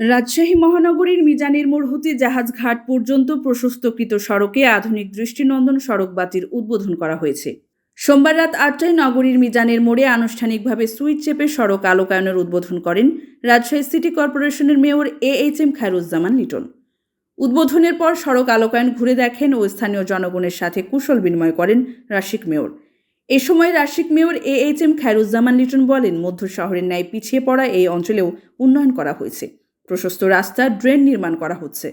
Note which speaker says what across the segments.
Speaker 1: রাজশাহী মহানগরীর মিজানের মোড় হতে জাহাজঘাট পর্যন্ত প্রশস্তকৃত সড়কে আধুনিক দৃষ্টিনন্দন সড়ক বাতির উদ্বোধন করা হয়েছে। সোমবার রাত আটটায় নগরীর মিজানের মোড়ে আনুষ্ঠানিকভাবে সুইচ চেপে সড়ক আলোকায়নের উদ্বোধন করেন রাজশাহী সিটি কর্পোরেশনের mayor A H M Khairuzzaman Liton. উদ্বোধনের পর সড়ক আলোকায়ন ঘুরে দেখেন ও স্থানীয় জনগণের সাথে কুশল বিনিময় করেন রাশিক মেয়র। এ সময় Rasik mayor A H M Khairuzzaman Liton বলেন, মধ্য শহরের ন্যায় পিছিয়ে পড়া এই অঞ্চলেও উন্নয়ন করা হয়েছে। প্রশস্ত রাস্তা, ড্রেন নির্মাণ করা হচ্ছে।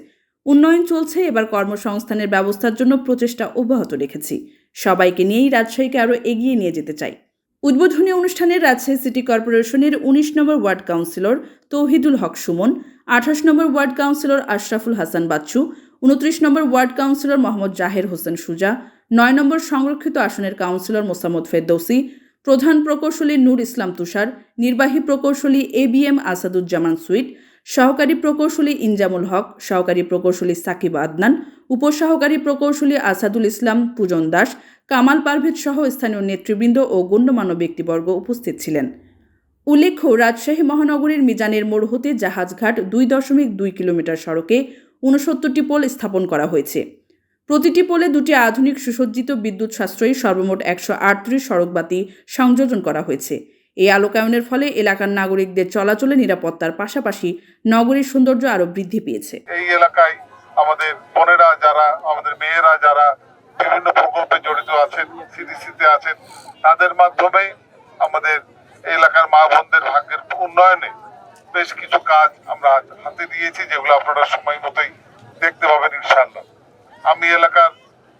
Speaker 1: উন্নয়ন চলছে, এবার কর্মসংস্থানের ব্যবস্থার জন্য প্রচেষ্টা অব্যাহত রেখেছি। সবাইকে নিয়েই রাজশাহীকে আরও এগিয়ে নিয়ে যেতে চাই। উদ্বোধনী অনুষ্ঠানে রাজশাহী সিটি কর্পোরেশনের উনিশ number ward councillor Touhidul Haque Sumon, আঠাশ number ward councillor Ashraful Hasan Bachchu, উনত্রিশ number ward councillor Mohammad Zaher Hossain Suja, নয় নম্বর সংরক্ষিত আসনের কাউন্সিলর মোসাম্মদ ফেরদৌসি, প্রধান প্রকৌশলী নূর ইসলাম তুষার, নির্বাহী প্রকৌশলী A B M Asaduzzaman Sweet সহকারী প্রকৌশলী ইনজামুল হক, সহকারী প্রকৌশলী সাকিব আদনান, উপসহকারী প্রকৌশলী আসাদুল ইসলাম পূজন দাস, কামাল পারভেজ সহ স্থানীয় নেতৃবৃন্দ ও গণ্যমান্য ব্যক্তিবর্গ উপস্থিত ছিলেন। উল্লেখ্য, রাজশাহী মহানগরীর মিজানের মোড় হতে জাহাজঘাট দুই দশমিক দুই কিলোমিটার সড়কে ঊনসত্তরটি পোল স্থাপন করা হয়েছে। প্রতিটি পোলে দুটি আধুনিক সুসজ্জিত বিদ্যুৎ সাশ্রয়ী সর্বমোট একশো আটত্রিশ সড়কবাতি সংযোজন করা হয়েছে। এই আলোকায়নের ফলে এলাকার নাগরিকদের চলাচলে নিরাপত্তার পাশাপাশি নগরীর সৌন্দর্য আরও বৃদ্ধি পেয়েছে।
Speaker 2: এই এলাকায় আমাদের বোনেরা যারা, আমাদের মেয়েরা যারা বিভিন্ন প্রকল্পে জড়িত আছেন সিডিসিতে আছেন, তাদের মাধ্যমে আমাদের এলাকার মা বোনদের ভাগ্যের উন্নয়নে বেশ কিছু কাজ আমরা হাতে দিয়েছি যেগুলো আপনারা সময় মতোই দেখতে পাবেন ইনশাল্লাহ আমি এলাকার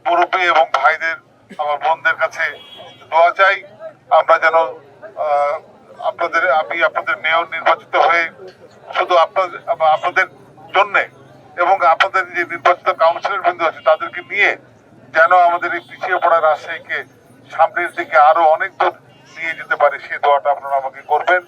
Speaker 2: মুরব্বী এবং ভাইদের, আমার বোনদের কাছে দোয়া চাই আমরা যেন আপনাদের, আমি আপনাদের মেয়র নির্বাচিত হয়ে শুধু আপনাদের আপনাদের জন্যে এবং আপনাদের যে নির্বাচিত কাউন্সিলর বৃন্দ আছে তাদেরকে নিয়ে যেন আমাদের এই পিছিয়ে পড়া রাজশাহীকে সামনের দিকে আরও অনেক দূর নিয়ে যেতে পারে সেই দোয়াটা আপনারা আমাকে করবেন।